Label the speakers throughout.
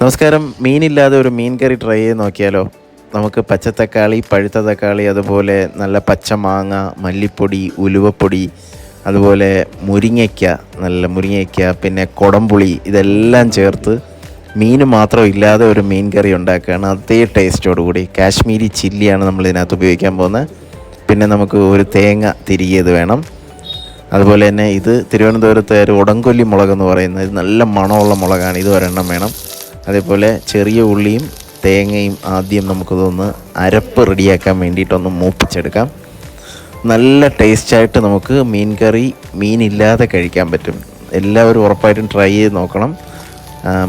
Speaker 1: നമസ്കാരം. മീനില്ലാതെ ഒരു മീൻ curry try ചെയ്ത് നോക്കിയാലോ? നമുക്ക് പച്ചത്തക്കാളി പഴുത്ത തക്കാളി അതുപോലെ നല്ല പച്ചമാങ്ങ മല്ലിപ്പൊടി ഉലുവപ്പൊടി അതുപോലെ മുരിങ്ങയ്ക്ക നല്ല മുരിങ്ങയ്ക്ക പിന്നെ കുടംപുളി ഇതെല്ലാം ചേർത്ത് മീൻ മാത്രം ഇല്ലാതെ ഒരു മീൻ കറി ഉണ്ടാക്കുകയാണ്. അതേ ടേസ്റ്റോടു കൂടി. കാശ്മീരി ചില്ലിയാണ് നമ്മൾ ഇതിനകത്ത് ഉപയോഗിക്കാൻ പോകുന്നത്. പിന്നെ നമുക്ക് ഒരു തേങ്ങ തിരികിയത് വേണം. അതുപോലെ തന്നെ ഇത് തിരുവനന്തപുരത്തെ ഒരു ഉടങ്കൊല്ലി മുളക് എന്ന് പറയുന്നത് നല്ല മണമുള്ള മുളകാണ്. ഇത് ഒരെണ്ണം വേണം. അതേപോലെ ചെറിയ ഉള്ളിയും തേങ്ങയും ആദ്യം നമുക്കിതൊന്ന് അരപ്പ് റെഡിയാക്കാൻ വേണ്ടിയിട്ടൊന്ന് മൂപ്പിച്ചെടുക്കാം. നല്ല ടേസ്റ്റായിട്ട് നമുക്ക് മീൻ കറി മീനില്ലാതെ കഴിക്കാൻ പറ്റും. എല്ലാവരും ഉറപ്പായിട്ടും ട്രൈ ചെയ്ത് നോക്കണം.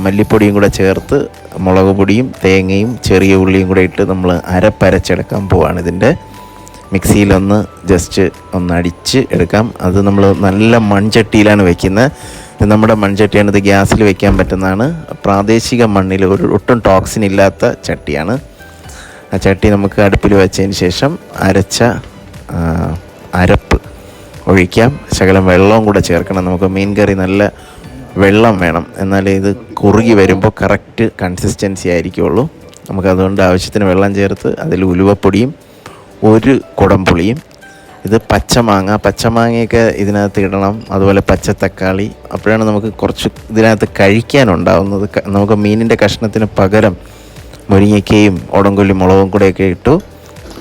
Speaker 1: മല്ലിപ്പൊടിയും കൂടെ ചേർത്ത് മുളക് പൊടിയും തേങ്ങയും ചെറിയ ഉള്ളിയും കൂടെ ഇട്ട് നമ്മൾ അരപ്പരച്ചെടുക്കാൻ പോവാണ് ഇതിന്റെ. മിക്സിയിലൊന്ന് ജസ്റ്റ് ഒന്ന് അടിച്ച് എടുക്കാം. അത് നമ്മൾ നല്ല മൺചട്ടിയിലാണ് വെക്കുന്നത്. ഇത് നമ്മുടെ മൺചട്ടിയാണ് ഇത് ഗ്യാസിൽ വെക്കാൻ പറ്റുന്നതാണ്. പ്രാദേശിക മണ്ണിൽ ഒരു ഒട്ടും ടോക്സിൻ ഇല്ലാത്ത ചട്ടിയാണ്. ആ ചട്ടി നമുക്ക് അടുപ്പിൽ വെച്ചതിന് ശേഷം അരച്ച അരപ്പ് ഒഴിക്കാം. ശകലം വെള്ളവും കൂടെ ചേർക്കണം. നമുക്ക് മീൻ കറി നല്ല വെള്ളം വേണം. എന്നാലേ ഇത് കുറുകി വരുമ്പോൾ കറക്റ്റ് കൺസിസ്റ്റൻസി ആയിരിക്കുള്ളൂ. നമുക്കതുകൊണ്ട് ആവശ്യത്തിന് വെള്ളം ചേർത്ത് അതിൽ ഉലുവപ്പൊടിയും ഒരു കുടംപുളിയും ഇത് പച്ചമാങ്ങ. പച്ചമാങ്ങയൊക്കെ ഇതിനകത്ത് ഇടണം. അതുപോലെ പച്ച തക്കാളി അപ്പോഴാണ് നമുക്ക് കുറച്ച് ഇതിനകത്ത് കഴിക്കാനുണ്ടാവുന്നത്. നമുക്ക് മീനിന്റെ കഷ്ണത്തിന് പകരം മുരിങ്ങയ്ക്കയും ഉടങ്കൊല്ലി മുളകും കൂടെയൊക്കെ ഇട്ടു.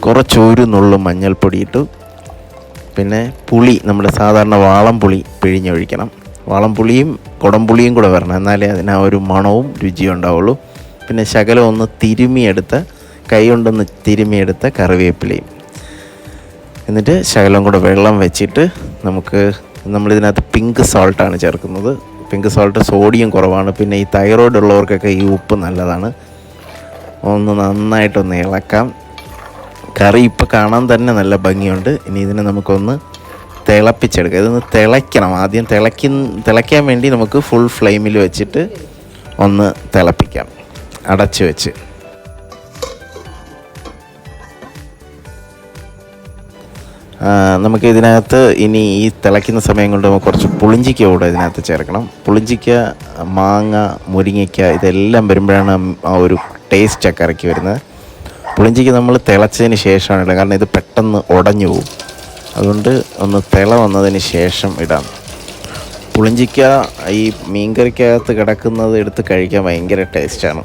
Speaker 1: കുറച്ച് ഒരു നുള്ളു മഞ്ഞൾപ്പൊടി ഇട്ടു. പിന്നെ പുളി നമ്മുടെ സാധാരണ വാളം പുളി പിഴിഞ്ഞൊഴിക്കണം. വാളം പുളിയും കുടംപുളിയും കൂടെ വരണം. എന്നാലേ അതിന് ആ ഒരു മണവും രുചിയും ഉണ്ടാവുള്ളൂ. പിന്നെ ശകലം ഒന്ന് തിരുമിയെടുത്ത് കൈ കൊണ്ടൊന്ന് തിരുമിയെടുത്ത കറിവേപ്പിലയും. എന്നിട്ട് ശകലം കൂടെ വെള്ളം വെച്ചിട്ട് നമുക്ക് നമ്മളിതിനകത്ത് പിങ്ക് സോൾട്ടാണ് ചേർക്കുന്നത്. പിങ്ക് സോൾട്ട് സോഡിയം കുറവാണ്. പിന്നെ ഈ തൈറോയ്ഡ് ഉള്ളവർക്കൊക്കെ ഈ ഉപ്പ് നല്ലതാണ്. ഒന്ന് നന്നായിട്ടൊന്ന് ഇളക്കാം. കറി ഇപ്പോൾ കാണാൻ തന്നെ നല്ല ഭംഗിയുണ്ട്. ഇനി ഇതിനെ നമുക്കൊന്ന് തിളപ്പിച്ചെടുക്കാം. ഇതൊന്ന് തിളയ്ക്കണം. ആദ്യം തിളയ്ക്ക തിളയ്ക്കാൻ വേണ്ടി നമുക്ക് ഫുൾ ഫ്ലെയിമിൽ വെച്ചിട്ട് ഒന്ന് തിളപ്പിക്കാം. അടച്ചു വെച്ച്. നമുക്ക് ഇതിനകത്ത് ഇനി ഈ തിളയ്ക്കുന്ന സമയം കൊണ്ട് നമുക്ക് കുറച്ച് പുളിഞ്ചിക്ക കൂടെ ഇതിനകത്ത് ചേർക്കണം. പുളിഞ്ചിക്ക മാങ്ങ മുരിങ്ങയ്ക്ക ഇതെല്ലാം വരുമ്പോഴാണ് ആ ഒരു ടേസ്റ്റ് ഒക്കെ ഇറക്കി വരുന്നത്. പുളിഞ്ചിക്ക നമ്മൾ തിളച്ചതിന് ശേഷമാണ് കാരണം ഇത് പെട്ടെന്ന് ഉടഞ്ഞു പോകും അതുകൊണ്ട് ഒന്ന് തിള വന്നതിന് ശേഷം ഇടാം. പുളിഞ്ചിക്ക ഈ മീൻകറിക്കകത്ത് കിടക്കുന്നത് എടുത്ത് കഴിക്കാൻ ഭയങ്കര ടേസ്റ്റാണ്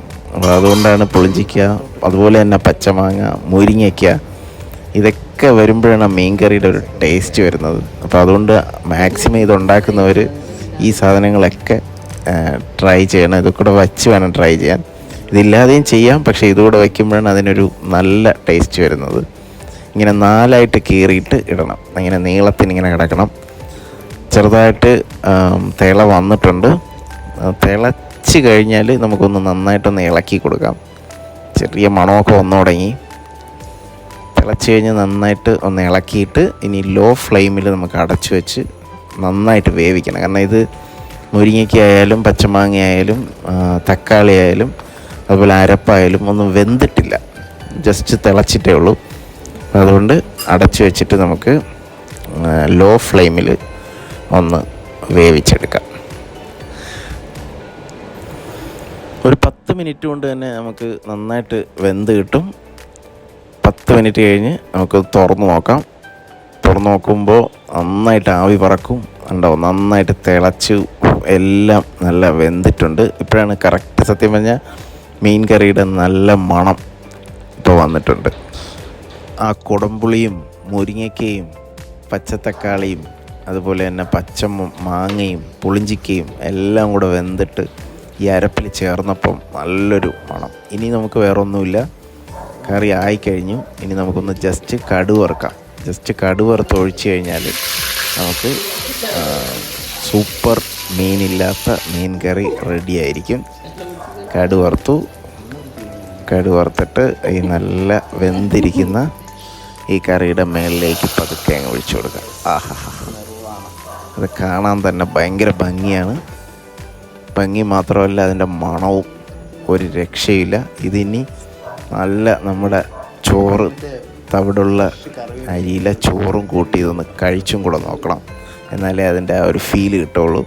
Speaker 1: അതുകൊണ്ടാണ് പുളിഞ്ചിക്ക അതുപോലെ തന്നെ പച്ചമാങ്ങ മുരിങ്ങയ്ക്ക ഇതൊക്കെ വരുമ്പോഴാണ് മീൻകറിയുടെ ഒരു ടേസ്റ്റ് വരുന്നത്. അപ്പോൾ അതുകൊണ്ട് മാക്സിമം ഇത് ഉണ്ടാക്കുന്നവർ ഈ സാധനങ്ങളൊക്കെ ട്രൈ ചെയ്യണം. ഇതൊക്കെ വച്ച് വേണം ട്രൈ ചെയ്യാൻ. ഇതില്ലാതെയും ചെയ്യാം പക്ഷേ ഇതുകൂടെ വയ്ക്കുമ്പോഴാണ് അതിനൊരു നല്ല ടേസ്റ്റ് വരുന്നത്. ഇങ്ങനെ നാലായിട്ട് കീറിയിട്ട് ഇടണം. ഇങ്ങനെ നീളത്തിന് ഇങ്ങനെ കിടക്കണം. ചെറുതായിട്ട് തിള വന്നിട്ടുണ്ട്. തിളച്ച് കഴിഞ്ഞാൽ നമുക്കൊന്ന് നന്നായിട്ടൊന്ന് ഇളക്കി കൊടുക്കാം. ചെറിയ മണമൊക്കെ വന്നു തുടങ്ങി തിളച്ച് കഴിഞ്ഞ് നന്നായിട്ട് ഒന്ന് ഇളക്കിയിട്ട് ഇനി ലോ ഫ്ലെയിമിൽ നമുക്ക് അടച്ചു വെച്ച് നന്നായിട്ട് വേവിക്കണം. കാരണം ഇത് മുരിങ്ങയ്ക്ക ആയാലും പച്ചമാങ്ങ ആയാലും തക്കാളി ആയാലും അതുപോലെ അരപ്പായാലും ഒന്നും വെന്തിട്ടില്ല. ജസ്റ്റ് തിളച്ചിട്ടേ ഉള്ളൂ. അതുകൊണ്ട് അടച്ചു വെച്ചിട്ട് നമുക്ക് ലോ ഫ്ലെയിമിൽ ഒന്ന് വേവിച്ചെടുക്കാം. ഒരു പത്ത് മിനിറ്റ് കൊണ്ട് തന്നെ നമുക്ക് നന്നായിട്ട് വെന്ത് കിട്ടും. പത്ത് മിനിറ്റ് കഴിഞ്ഞ് നമുക്ക് തുറന്ന് നോക്കാം. തുറന്ന് നോക്കുമ്പോൾ നന്നായിട്ട് ആവി പറക്കും. ഉണ്ടാവും നന്നായിട്ട് തിളച്ച് എല്ലാം നല്ല വെന്തിട്ടുണ്ട്. ഇപ്പോഴാണ് കറക്റ്റ് സത്യം പറഞ്ഞാൽ മീൻ കറിയുടെ നല്ല മണം ഇപ്പോൾ വന്നിട്ടുണ്ട്. ആ കുടംപുളിയും മുരിങ്ങയ്ക്കയും പച്ചത്തക്കാളിയും അതുപോലെ തന്നെ പച്ച മാങ്ങയും പുളിഞ്ചിക്കയും എല്ലാം കൂടെ വെന്തിട്ട് ഈ അരപ്പിൽ ചേർന്നപ്പം നല്ലൊരു മണം. ഇനി നമുക്ക് വേറെ ഒന്നുമില്ല കറി ആയിക്കഴിഞ്ഞു. ഇനി നമുക്കൊന്ന് ജസ്റ്റ് കടു വറുക്കാം. ജസ്റ്റ് കടു വറുത്ത് ഒഴിച്ച് കഴിഞ്ഞാൽ നമുക്ക് സൂപ്പർ മീനില്ലാത്ത മീൻ കറി റെഡി ആയിരിക്കും. കടു വറുത്തു. കടു വറുത്തിട്ട് ഈ നല്ല വെന്തിരിക്കുന്ന ഈ കറിയുടെ മേളിലേക്ക് പതുക്കെ അങ്ങ് ഒഴിച്ചു കൊടുക്കാം. ആഹാ അത് കാണാൻ തന്നെ ഭയങ്കര ഭംഗിയാണ്. ഭംഗി മാത്രമല്ല അതിന്റെ മണവും ഒരു രക്ഷയില്ല. ഇതിനി നല്ല നമ്മുടെ ചോറ് തവിടുള്ള അരിയിലെ ചോറും കൂട്ടി ഇതൊന്ന് കഴിച്ചും കൂടെ നോക്കണം. എന്നാലേ അതിന്റെ ആ ഒരു ഫീൽ കിട്ടുള്ളൂ.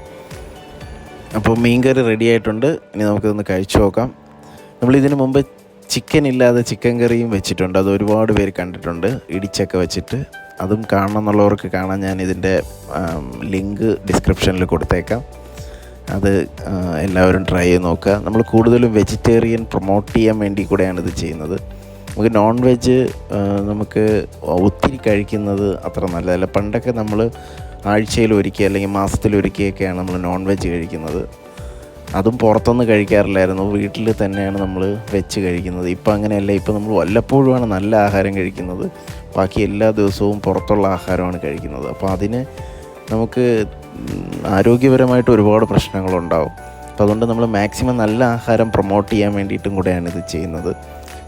Speaker 1: അപ്പോൾ മീൻകറി റെഡി ആയിട്ടുണ്ട്. ഇനി നമുക്കിതൊന്ന് കഴിച്ചു നോക്കാം. നമ്മൾ ഇതിനു മുമ്പ് ചിക്കൻ ഇല്ലാതെ ചിക്കൻ കറിയും വെച്ചിട്ടുണ്ട്. അത് ഒരുപാട് പേര് കണ്ടിട്ടുണ്ട്. ഇടിച്ചൊക്കെ വെച്ചിട്ട്. അതും കാണണം എന്നുള്ളവർക്ക് കാണാൻ ഞാൻ ഇതിന്റെ ലിങ്ക് ഡിസ്ക്രിപ്ഷനിൽ കൊടുത്തേക്കാം. അത് എല്ലാവരും ട്രൈ ചെയ്ത് നോക്കുക. നമ്മൾ കൂടുതലും വെജിറ്റേറിയൻ പ്രൊമോട്ട് ചെയ്യാൻ വേണ്ടി കൂടെയാണ് ഇത് ചെയ്യുന്നത്. നമുക്ക് നോൺ വെജ് നമുക്ക് ഒത്തിരി കഴിക്കുന്നത് അത്ര നല്ലതല്ല. പണ്ടൊക്കെ നമ്മൾ ആഴ്ചയിൽ ഒരിക്കൽ അല്ലെങ്കിൽ മാസത്തിൽ ഒരിക്കലൊക്കെയാണ് നമ്മൾ നോൺ വെജ് കഴിക്കുന്നത്. അതും പുറത്തൊന്നും കഴിക്കാറില്ലായിരുന്നു. വീട്ടിൽ തന്നെയാണ് നമ്മൾ വെച്ച് കഴിക്കുന്നത്. ഇപ്പം അങ്ങനെയല്ല. ഇപ്പം നമ്മൾ വല്ലപ്പോഴുമാണ് നല്ല ആഹാരം കഴിക്കുന്നത്. ബാക്കി എല്ലാ ദിവസവും പുറത്തുള്ള ആഹാരമാണ് കഴിക്കുന്നത്. അപ്പോൾ അതിന് നമുക്ക് ആരോഗ്യപരമായിട്ട് ഒരുപാട് പ്രശ്നങ്ങളുണ്ടാവും. അപ്പോൾ അതുകൊണ്ട് നമ്മൾ മാക്സിമം നല്ല ആഹാരം പ്രൊമോട്ട് ചെയ്യാൻ വേണ്ടിയിട്ടും കൂടെയാണ് ഇത് ചെയ്യുന്നത്.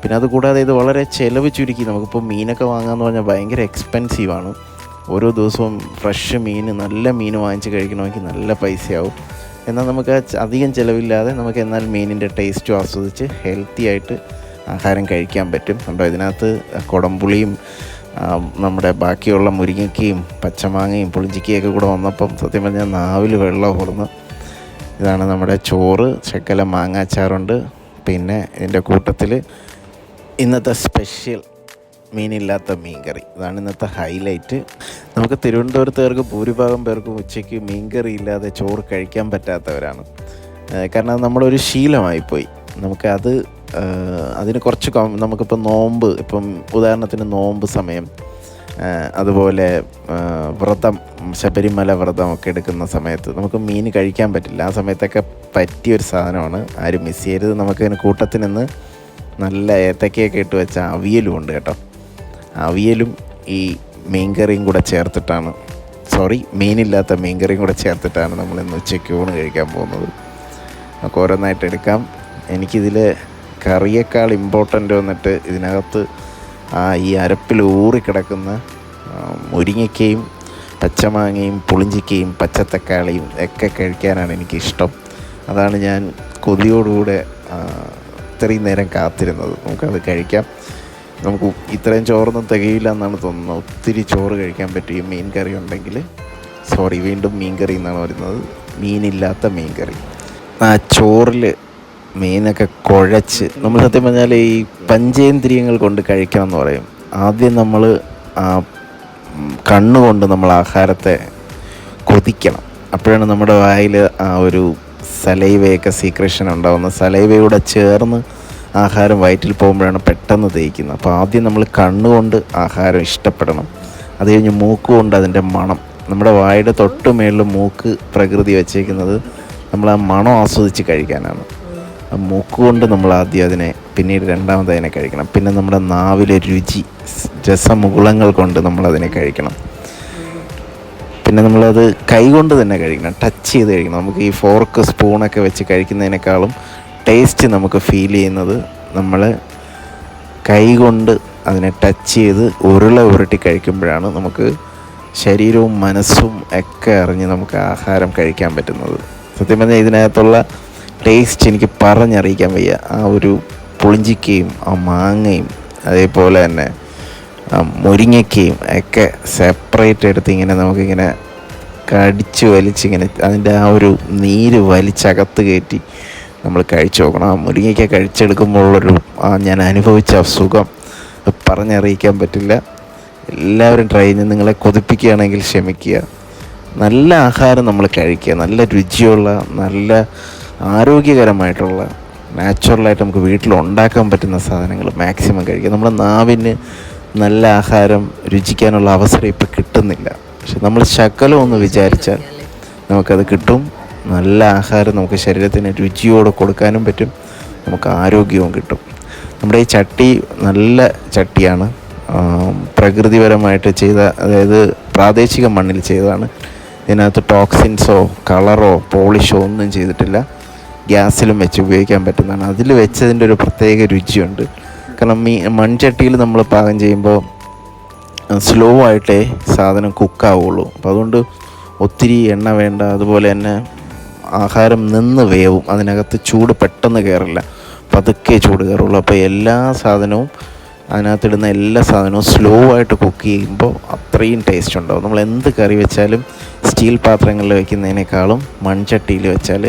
Speaker 1: പിന്നെ അതുകൂടാതെ ഇത് വളരെ ചിലവ് ചുരുക്കി നമുക്കിപ്പോൾ മീനൊക്കെ വാങ്ങാമെന്ന് പറഞ്ഞാൽ ഭയങ്കര എക്സ്പെൻസീവാണ് ഓരോ ദിവസവും ഫ്രഷ് മീൻ നല്ല മീൻ വാങ്ങിച്ച് കഴിക്കണമെങ്കിൽ നല്ല പൈസയാവും. എന്നാൽ നമുക്ക് അധികം ചിലവില്ലാതെ നമുക്ക് എന്നാൽ മീനിന്റെ ടേസ്റ്റും ആസ്വദിച്ച് ഹെൽത്തി ആയിട്ട് ആഹാരം കഴിക്കാൻ പറ്റും. കണ്ടോ? ഇതിനകത്ത് കുടംപുളിയും നമ്മുടെ ബാക്കിയുള്ള മുരിങ്ങയ്ക്കയും പച്ചമാങ്ങയും പുളിഞ്ചിക്കയൊക്കെ കൂടെ വന്നപ്പം സത്യം പറഞ്ഞാൽ നാവിൽ വെള്ളം ഓർന്ന് ഇതാണ് നമ്മുടെ ചോറ് ശക്കല മാങ്ങാച്ചാറുണ്ട്. പിന്നെ ഇതിന്റെ കൂട്ടത്തിൽ ഇന്നത്തെ സ്പെഷ്യൽ മീനില്ലാത്ത മീൻകറി. ഇതാണ് ഇന്നത്തെ ഹൈലൈറ്റ്. നമുക്ക് തിരുവനന്തപുരത്തുകാർക്ക് ഭൂരിഭാഗം പേർക്കും ഉച്ചയ്ക്ക് മീൻകറി ഇല്ലാതെ ചോറ് കഴിക്കാൻ പറ്റാത്തവരാണ്. കാരണം നമ്മളൊരു ശീലമായിപ്പോയി. നമുക്കത് അതിന് കുറച്ച് നമുക്കിപ്പോൾ നോമ്പ് ഇപ്പം ഉദാഹരണത്തിന് നോമ്പ് സമയം അതുപോലെ വ്രതം ശബരിമല വ്രതം ഒക്കെ എടുക്കുന്ന സമയത്ത് നമുക്ക് മീൻ കഴിക്കാൻ പറ്റില്ല. ആ സമയത്തൊക്കെ പറ്റിയൊരു സാധനമാണ്. ആരും മിസ് ചെയ്യരുത്. നമുക്കതിന് കൂട്ടത്തിൽ നിന്ന് നല്ല ഏത്തക്കയൊക്കെ ഇട്ട് വെച്ച അവിയലും ഉണ്ട് കേട്ടോ. അവിയലും ഈ മീൻകറിയും കൂടെ ചേർത്തിട്ടാണ് സോറി മീനില്ലാത്ത മീൻകറിയും കൂടെ ചേർത്തിട്ടാണ് നമ്മൾ ഇന്ന് ഉച്ചയ്ക്ക് ഊണ് കഴിക്കാൻ പോകുന്നത്. നമുക്ക് ഓരോന്നായിട്ട് എടുക്കാം. എനിക്കിതിൽ കറിയേക്കാൾ ഇമ്പോർട്ടന്റ് വന്നിട്ട് ഇതിനകത്ത് ആ ഈ അരപ്പിൽ ഊറിക്കിടക്കുന്ന മുരിങ്ങയ്ക്കയും പച്ചമാങ്ങയും പുളിഞ്ചിക്കയും പച്ചത്തക്കാളിയും ഒക്കെ കഴിക്കാനാണ് എനിക്കിഷ്ടം. അതാണ് ഞാൻ കൊതിയോടുകൂടെ ഇത്രയും നേരം കാത്തിരുന്നത്. നമുക്കത് കഴിക്കാം. നമുക്ക് ഇത്രയും ചോറൊന്നും തികയില്ല എന്നാണ് തോന്നുന്നത്. ഒത്തിരി ചോറ് കഴിക്കാൻ പറ്റും മീൻ കറി ഉണ്ടെങ്കിൽ സോറി വീണ്ടും മീൻ കറി എന്നാണ് പറയുന്നത്. മീനില്ലാത്ത മീൻ കറി. ആ ചോറിൽ മീനൊക്കെ കുഴച്ച്. നമ്മൾ സത്യം പറഞ്ഞാൽ ഈ പഞ്ചേന്ദ്രിയങ്ങൾ കൊണ്ട് കഴിക്കണം എന്ന് പറയും. ആദ്യം നമ്മൾ കണ്ണുകൊണ്ട് നമ്മൾ ആഹാരത്തെ കൊതിക്കണം. അപ്പോഴാണ് നമ്മുടെ വായിൽ ആ ഒരു സലൈവയൊക്കെ സീക്രഷൻ ഉണ്ടാകുന്നത് സലൈവയുടെ ചേർന്ന് ആഹാരം വയറ്റിൽ പോകുമ്പോഴാണ് പെട്ടെന്ന് ദഹിക്കുന്നത്. അപ്പോൾ ആദ്യം നമ്മൾ കണ്ണുകൊണ്ട് ആഹാരം ഇഷ്ടപ്പെടണം. അത് കഴിഞ്ഞ് മൂക്ക് കൊണ്ട് അതിന്റെ മണം. നമ്മുടെ വായുടെ തൊട്ട് മേളിൽ മൂക്ക് പ്രകൃതി വച്ചേക്കുന്നത് നമ്മൾ ആ മണം ആസ്വദിച്ച് കഴിക്കാനാണ്. ആ മൂക്ക് കൊണ്ട് നമ്മൾ ആദ്യം അതിനെ പിന്നീട് രണ്ടാമത് അതിനെ കഴിക്കണം. പിന്നെ നമ്മുടെ നാവിലെ രുചി രസമുകുളങ്ങൾ കൊണ്ട് നമ്മൾ അതിനെ കഴിക്കണം. പിന്നെ നമ്മളത് കൈകൊണ്ട് തന്നെ കഴിക്കണം. ടച്ച് ചെയ്ത് കഴിക്കണം. നമുക്ക് ഈ ഫോർക്ക് സ്പൂണൊക്കെ വെച്ച് കഴിക്കുന്നതിനേക്കാളും ടേസ്റ്റ് നമുക്ക് ഫീൽ ചെയ്യുന്നത് നമ്മൾ കൈകൊണ്ട് അതിനെ ടച്ച് ചെയ്ത് ഉരുള ഉരുട്ടി കഴിക്കുമ്പോഴാണ് നമുക്ക് ശരീരവും മനസ്സും ഒക്കെ അറിഞ്ഞ് നമുക്ക് ആഹാരം കഴിക്കാൻ പറ്റുന്നത്. സത്യം പറഞ്ഞാൽ ഇതിനകത്തുള്ള ടേസ്റ്റ് എനിക്ക് പറഞ്ഞറിയിക്കാൻ വയ്യ. ആ ഒരു പുളിഞ്ചിക്കയും ആ മാങ്ങയും അതേപോലെ തന്നെ മുരിങ്ങയ്ക്കയും ഒക്കെ സെപ്പറേറ്റ് എടുത്ത് ഇങ്ങനെ നമുക്കിങ്ങനെ കടിച്ച് വലിച്ചിങ്ങനെ അതിന്റെ ആ ഒരു നീര് വലിച്ചകത്ത് കയറ്റി നമ്മൾ കഴിച്ചു നോക്കണം. ആ മുരിങ്ങയ്ക്ക കഴിച്ചെടുക്കുമ്പോഴുള്ളൊരു ആ ഞാൻ അനുഭവിച്ച സുഖം പറഞ്ഞറിയിക്കാൻ പറ്റില്ല. എല്ലാവരും ട്രൈ ചെയ്ത് നിങ്ങളെ കൊതിപ്പിക്കുകയാണെങ്കിൽ ക്ഷമിക്കുക. നല്ല ആഹാരം നമ്മൾ കഴിക്കുക. നല്ല രുചിയുള്ള നല്ല ആരോഗ്യകരമായിട്ടുള്ള നാച്ചുറലായിട്ട് നമുക്ക് വീട്ടിൽ ഉണ്ടാക്കാൻ പറ്റുന്ന സാധനങ്ങൾ മാക്സിമം കഴിക്കുക. നമ്മുടെ നാവിന് നല്ല ആഹാരം രുചിക്കാനുള്ള അവസരം ഇപ്പോൾ കിട്ടുന്നില്ല. പക്ഷെ നമ്മൾ ശകലം ഒന്ന് വിചാരിച്ചാൽ നമുക്കത് കിട്ടും. നല്ല ആഹാരം നമുക്ക് ശരീരത്തിന് രുചിയോടെ കൊടുക്കാനും പറ്റും. നമുക്ക് ആരോഗ്യവും കിട്ടും. നമ്മുടെ ഈ ചട്ടി നല്ല ചട്ടിയാണ്. പ്രകൃതിപരമായിട്ട് ചെയ്ത അതായത് പ്രാദേശിക മണ്ണിൽ ചെയ്തതാണ്. ഇതിനകത്ത് ടോക്സിൻസോ കളറോ പോളിഷോ ഒന്നും ചെയ്തിട്ടില്ല. ഗ്യാസിലും വെച്ച് ഉപയോഗിക്കാൻ പറ്റുന്നതാണ്. അതിൽ വെച്ചതിന്റെ ഒരു പ്രത്യേക രുചിയുണ്ട്. കാരണം മീ മൺചട്ടിയിൽ നമ്മൾ പാകം ചെയ്യുമ്പോൾ സ്ലോ ആയിട്ടേ സാധനം കുക്കാവുള്ളൂ. അപ്പോൾ അതുകൊണ്ട് ഒത്തിരി എണ്ണ വേണ്ട അതുപോലെ തന്നെ ആഹാരം നിന്ന് വേവും അതിനകത്ത് ചൂട് പെട്ടെന്ന് കയറില്ല പതുക്കെ ചൂട് കയറുള്ളൂ അപ്പോൾ എല്ലാ സാധനവും അതിനകത്തിടുന്ന എല്ലാ സാധനവും സ്ലോ ആയിട്ട് കുക്ക് ചെയ്യുമ്പോൾ അത്രയും ടേസ്റ്റ് ഉണ്ടാവും. നമ്മൾ എന്ത് കറി വെച്ചാലും സ്റ്റീൽ പാത്രങ്ങളിൽ വെക്കുന്നതിനേക്കാളും മൺചട്ടിയിൽ വെച്ചാൽ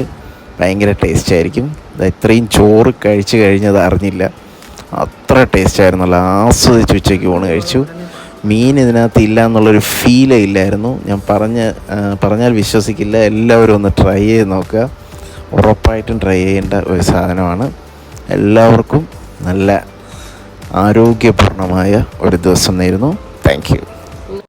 Speaker 1: ഭയങ്കര ടേസ്റ്റ് ആയിരിക്കും. ഇത്രയും ചോറ് കഴിച്ചു കഴിഞ്ഞത് അറിഞ്ഞില്ല. അത്ര ടേസ്റ്റ് ആയിരുന്നു ആസ്വദിച്ച് ഉച്ചയ്ക്ക് ഊണ് കഴിച്ചു. മീൻ ഇതിനകത്ത് ഇല്ല എന്നുള്ളൊരു ഫീലേ ഇല്ലായിരുന്നു. ഞാൻ പറഞ്ഞ പറഞ്ഞാൽ വിശ്വസിക്കില്ല. എല്ലാവരും ഒന്ന് ട്രൈ ചെയ്ത് നോക്കുക. ഉറപ്പായിട്ടും ട്രൈ ചെയ്യേണ്ട ഒരു സാധനമാണ്. എല്ലാവർക്കും നല്ല ആരോഗ്യപൂർണമായ ഒരു ദിവസം നേരുന്നു. താങ്ക്